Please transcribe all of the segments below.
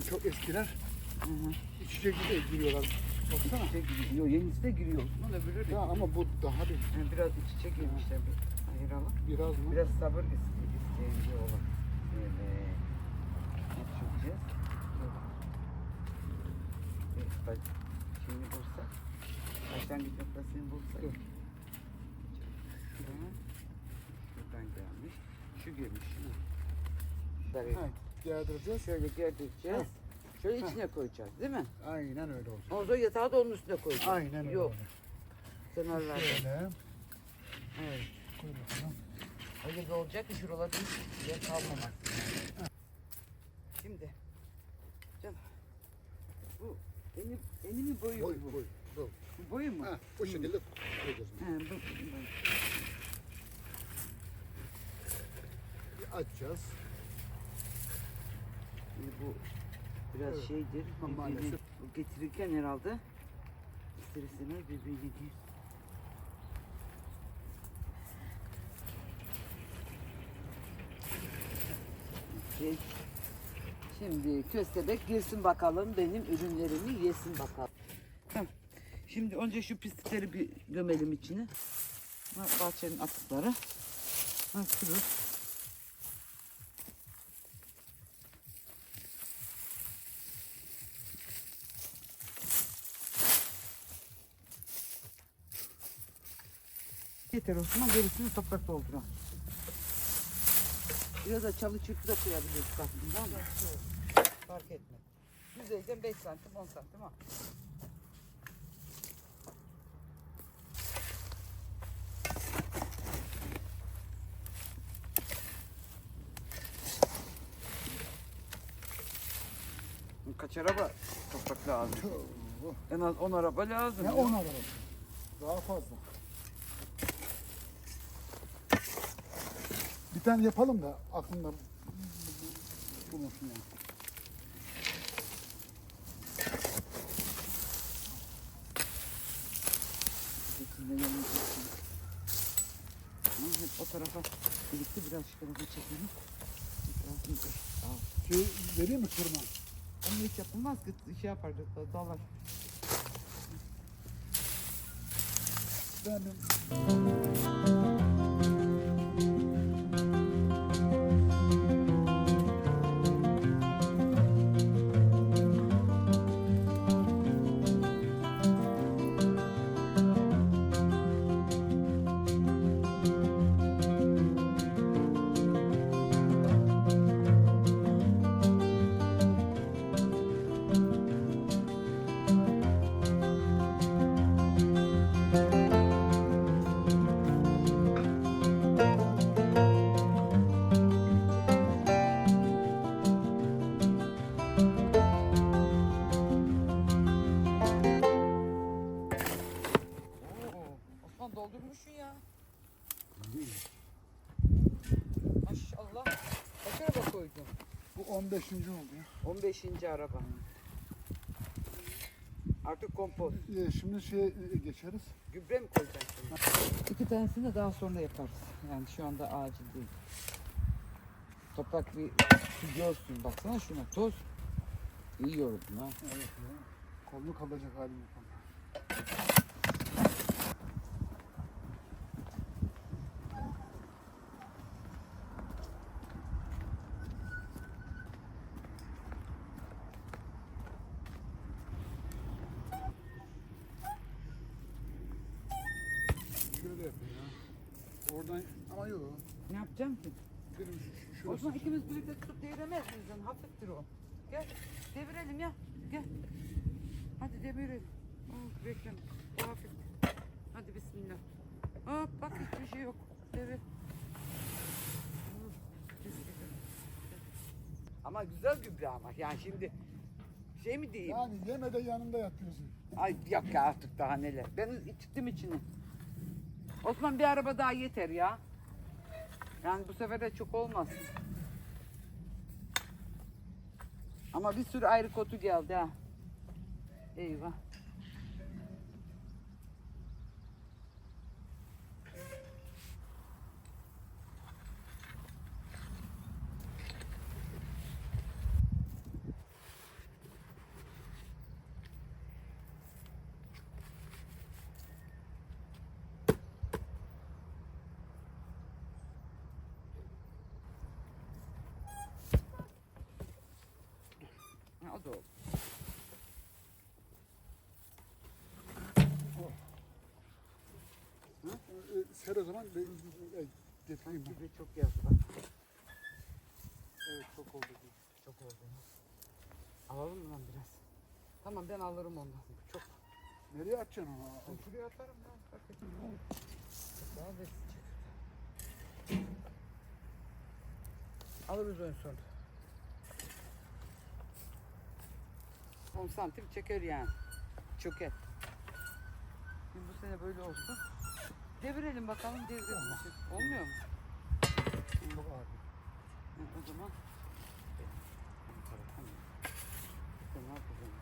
Çok eskiler Hı hı. iç içe gibi giriyorlar. Baksana. İçe giriyor. Yenisi de giriyor. Osman öbürü de. Ya ama bu daha bir Yani biraz iç içe girmişler. Bir ayıralım. biraz mı? Biraz sabır iste- isteyen bir olan. Evet. Geçeceğiz. Evet, bak şeyini bulsak. Başlangıç noktasını bulsak. Dur. Şuradan. Şuradan gelmiş. Şu gelmiş. Şu. Ha, gerdireceğiz. şöyle gerdireceğiz. Şöyle içine koyacağız değil mi? Aynen öyle olacak. Ondan sonra yatağı da onun üstüne koyacağız. Aynen öyle Yok. olacak. Kenarlarda. Şöyle. Evet. Koy bakalım. Öyle bir olacak ki şuralarda hiç yer kalmamak. Şimdi canım bu eni, eni mi boyu Boy mu bu? boy. boy. Bu boyu mu? Ha, o şekilde koyacağız. He, bu, bu. Bir açacağız. Şimdi bu biraz Evet. şeydir. Ama birbirini- maalesef. Bu getirirken herhalde ister istemez birbirini gir. Şey, Şimdi köstebek girsin bakalım benim ürünlerimi yesin bakalım. Tamam. Şimdi önce şu pislikleri bir gömelim içine. Bahçenin atıkları. Ha, Osman gerisini toprak dolduralım. Biraz da çalı çırpı da koyabiliriz tamam mı? Fark etmez. Yüzeyden 5 santim 10 santim ha. Kaç araba toprak lazım? En az 10 araba lazım. Ne ya. on alırım. Daha fazla. Tane yapalım da aklımda bulunsun yani. Hep o tarafa birlikte biraz şu tarafa çekelim. Şey, vereyim mi kırma? Onu hiç yapılmaz ki şey yapar da dalar. Benim 15. oldu ya. 15. araba. Artık kompost. Ee, şimdi şey geçeriz. Gübre mi koyacaksın? İki tanesini de daha sonra yaparız. Yani şu anda acil değil. Toprak bir görsün. Baksana şuna toz. İyi yoruldun ha. Evet ya. Kolunu kalacak halim yok. Şöyle yapayım ya. Oradan ama yok. Ne yapacağım ki? Benim şu- şu- şurası. Osman ikimiz birlikte tutup deviremez miyiz? lan? Hafiftir o. Gel devirelim ya. Gel. Hadi devirelim. Oh, bekleme. O hafif. Hadi bismillah. Hop bak hiçbir şey yok. Devir. Oh, bismillah. Ama güzel gübre ama. Yani şimdi şey mi diyeyim? Yani yeme de yanında yatıyorsun. Ay yok ya artık daha neler. Ben çıktım içine. Osman bir araba daha yeter ya. Yani bu sefer de çok olmaz. Ama bir sürü ayrı kotu geldi ha. Eyvah. Az oldu. Ser o zaman ben getireyim. Gibi çok yazdı. Evet çok oldu. Çok oldu. Alalım mı lan biraz? Tamam ben alırım ondan. Çok. Nereye atacaksın onu? Ben şuraya atarım ya. Fark etmez. Daha da. Alırız ön son. 10 santim çeker yani. Çöker. Şimdi bu sene böyle olsun. Devirelim bakalım devirelim. Olmuyor mu? Çok ağır. Ha, o zaman. Ne yapacağım?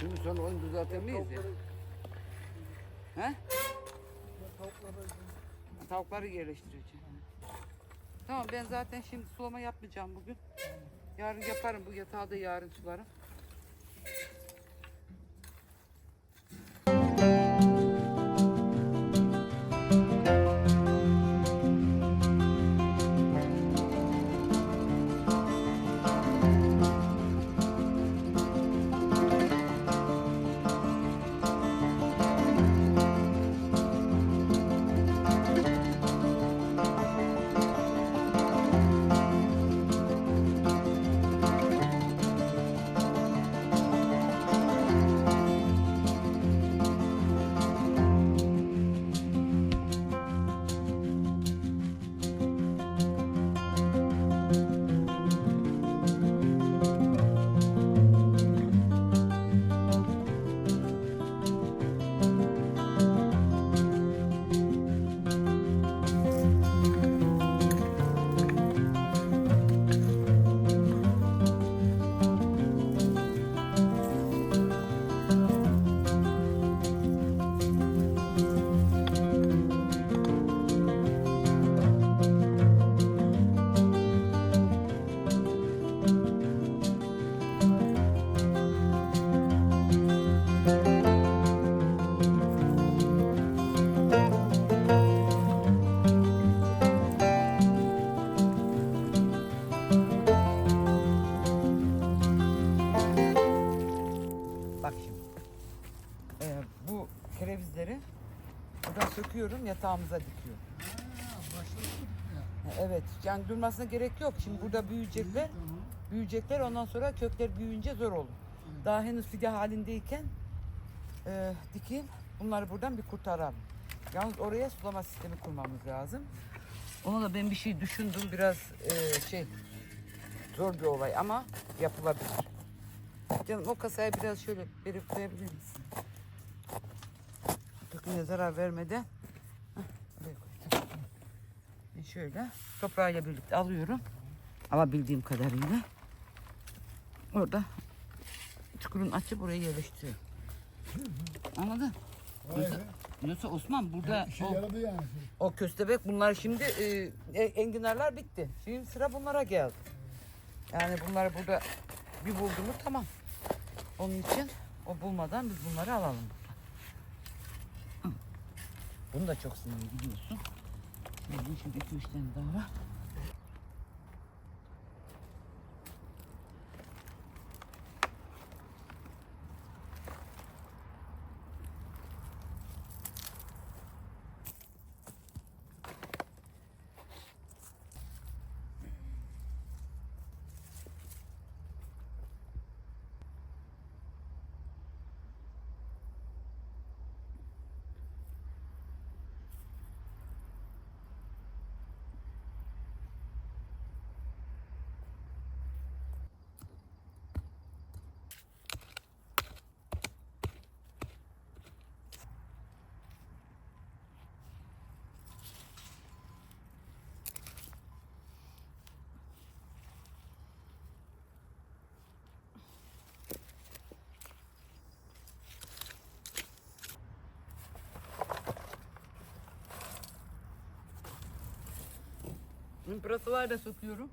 Şimdi sonra onu düzeltemeyiz ya. He? Tavukları Tavukları yerleştireceğim. Tamam ben zaten şimdi sulama yapmayacağım bugün. Yarın yaparım bu yatağı da yarın sularım. Bak şimdi. Ee, bu kerevizleri buradan söküyorum yatağımıza dikiyorum. Ha, Evet yani durmasına gerek yok. Şimdi burada büyüyecekler. Büyüyecekler ondan sonra kökler büyüyünce zor olur. Daha henüz fide halindeyken e, dikeyim. Bunları buradan bir kurtaralım. Yalnız oraya sulama sistemi kurmamız lazım. Ona da ben bir şey düşündüm. Biraz e, şey zor bir olay ama yapılabilir. Canım o kasaya biraz şöyle verip koyabilir misin? Köküne zarar vermeden. Ben şöyle toprağıyla birlikte alıyorum. Alabildiğim kadarıyla. Orada çukurun açı buraya yerleştiriyorum. Anladın? Be. Yoksa Osman burada o, yaradı yani. o köstebek bunlar şimdi e, e, enginarlar bitti. Şimdi sıra bunlara geldi. Yani bunları burada bir buldu mu tamam. Onun için o bulmadan biz bunları alalım. Bunu da çok seviyor biliyorsun. Şimdi üç tane daha var. Pırasalar da sokuyorum.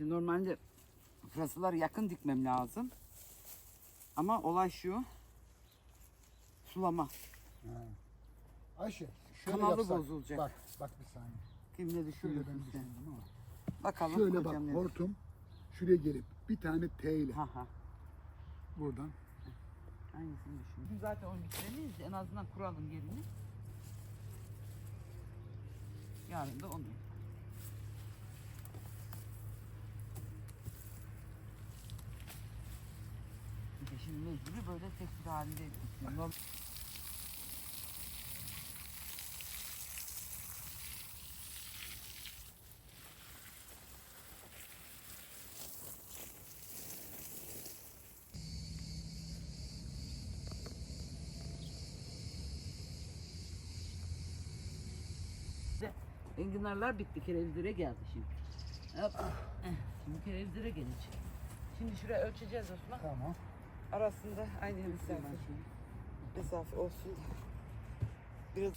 Şimdi normalde pırasaları yakın dikmem lazım. Ama olay şu. Sulama. Ha. Ayşe şöyle Kanalı yapsak. bozulacak. Bak bak bir saniye. Kim ne Şöyle düşürürsün ben sen? düşündüm ama. Bakalım Şöyle bak hocam ne hortum şuraya gelip bir tane T ile Ha ha. buradan. Aynısını düşün. Bizim zaten onu bitiremeyiz. de En azından kuralım yerini. Yarın da onu. De şimdi mecburi böyle tek bir halinde yapıyorsun. Enginarlar bitti. Kerevizlere geldi şimdi. Hop. Şimdi kerevizlere gelecek. Şimdi şuraya ölçeceğiz Osman. Tamam. Arasında aynı mesafe. Mesafe olsun. Biraz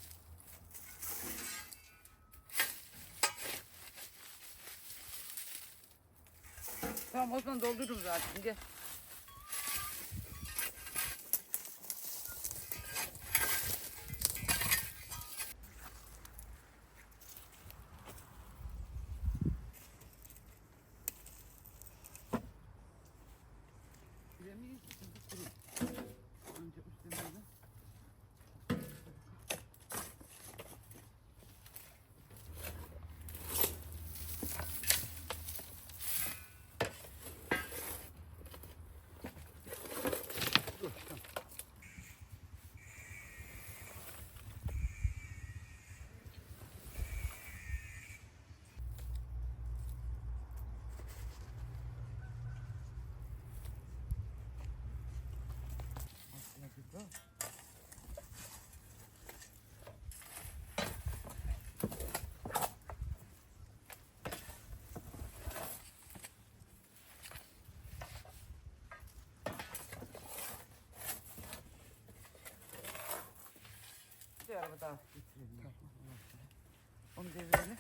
Tamam Osman doldururum zaten gel. Bilemeyiz. Çünkü kuru. Önce üstüne böyle. Aslında güzel. Araba daha getirelim. Onu devirelim.